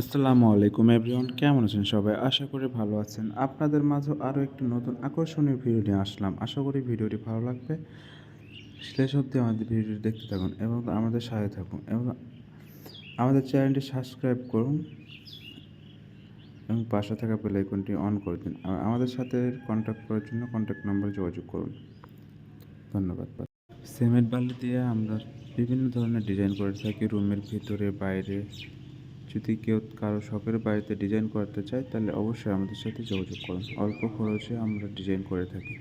আসসালামু আলাইকুম এভরিওয়ান, কেমন আছেন সবাই? আশা করি ভালো আছেন। আপনাদের মাঝে আরও একটি নতুন আকর্ষণীয় ভিডিও নিয়ে আসলাম। আশা করি ভিডিওটি ভালো লাগবে। শেষ অবধি আমাদের ভিডিওটি দেখতে থাকুন এবং আমাদের সাথে থাকুন এবং আমাদের চ্যানেলটি সাবস্ক্রাইব করুন এবং পাশে থাকা বেল আইকনটি অন করে দিন। আমাদের সাথে কন্ট্যাক্ট করার জন্য কন্ট্যাক্ট নম্বরে যোগাযোগ করুন। ধন্যবাদ। সিমেন্ট বালি দিয়ে আমরা বিভিন্ন ধরনের ডিজাইন করে থাকি। রুমের ভিতরে, বাইরে যদি কেউ কারও শখের বাড়িতে ডিজাইন করাতে চায়, তাহলে অবশ্যই আমাদের সাথে যোগাযোগ করুন। অল্প খরচে আমরা ডিজাইন করে থাকি।